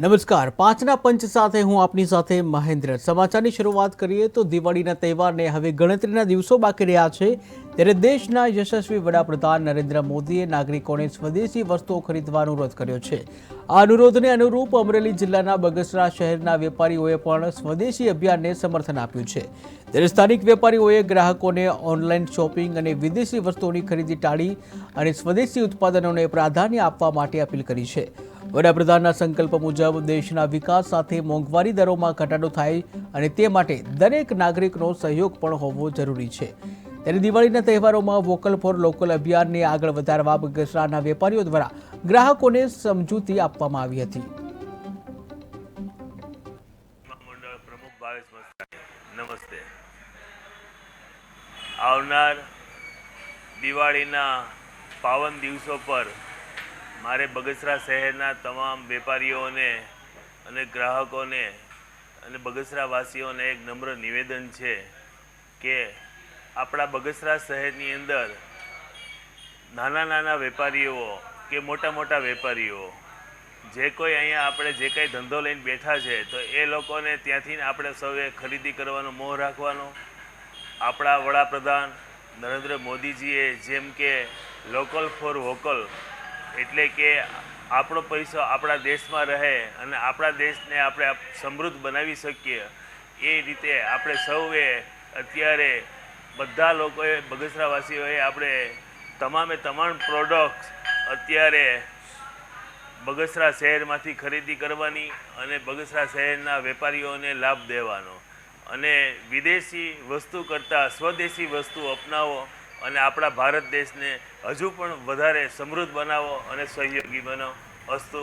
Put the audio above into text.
નમસ્કાર. પાંચના પંચ સાથે હું આપની સાથે મહેન્દ્ર. સમાચારની શરૂઆત કરીએ તો દિવાળીના તહેવારને હવે ગણતરીના દિવસો બાકી રહ્યા છે. ત્યારે દેશના યશસ્વી વડાપ્રધાન નરેન્દ્ર મોદીએ નાગરિકોને સ્વદેશી વસ્તુઓ ખરીદવાનો અનુરોધ કર્યો છે. આ અનુરોધને અનુરૂપ અમરેલી જિલ્લાના બગસરા શહેરના વેપારીઓએ પણ સ્વદેશી અભિયાનને સમર્થન આપ્યું છે. ત્યારે સ્થાનિક વેપારીઓએ ગ્રાહકોને ઓનલાઈન શોપિંગ અને વિદેશી વસ્તુઓની ખરીદી ટાળી અને સ્વદેશી ઉત્પાદનોને પ્રાધાન્ય આપવા માટે અપીલ કરી છે. વડાપ્રધાનના સંકલ્પ મુજબ દેશના વિકાસ સાથે મોંઘવારી દરોમાં ઘટાડો થાય અને તે માટે દરેક નાગરિકનો સહયોગ પણ હોવો જરૂરી છે. ત્યારે દિવાળીના તહેવારોમાં વોકલ ફોર લોકલ અભિયાનને આગળ વધારવા બગસરાના વેપારીઓ દ્વારા ગ્રાહકોને સમજૂતી આપવામાં આવી હતી. નમસ્તે. આવનાર દિવાળીના પાવન દિવસો પર મારે બગસરા શહેરના તમામ વેપારીઓને અને ગ્રાહકોને અને બગસરાવાસીઓને એક નમ્ર નિવેદન છે કે આપણા બગસરા શહેરની અંદર નાના નાના વેપારીઓ કે મોટા મોટા વેપારીઓ, જે કોઈ અહીંયા આપણે જે કંઈ ધંધો લઈને બેઠા છે, તો એ લોકોને ત્યાંથી આપણે સૌએ ખરીદી કરવાનો મોહ રાખવાનો. આપણા વડાપ્રધાન નરેન્દ્ર મોદીજીએ જેમ કે લોકલ ફોર વોકલ એટલે કે આપણો પૈસો આપણા દેશમાં રહે અને આપણા દેશને આપણે સમૃદ્ધ બનાવી શકીએ, એ રીતે આપણે સૌએ અત્યારે બધા લોકોએ, બગસરાવાસીઓએ આપણે તમામે તમામ પ્રોડક્ટ્સ અત્યારે બગસરા શહેરમાંથી ખરીદી કરવાની અને બગસરા શહેરના વેપારીઓને લાભ દેવાનો. અને વિદેશી વસ્તુ કરતાં સ્વદેશી વસ્તુ અપનાવો અને આપણા ભારત દેશને હજુ પણ વધારે સમૃદ્ધ બનાવો અને સહયોગી બનાવો. અસ્તુ.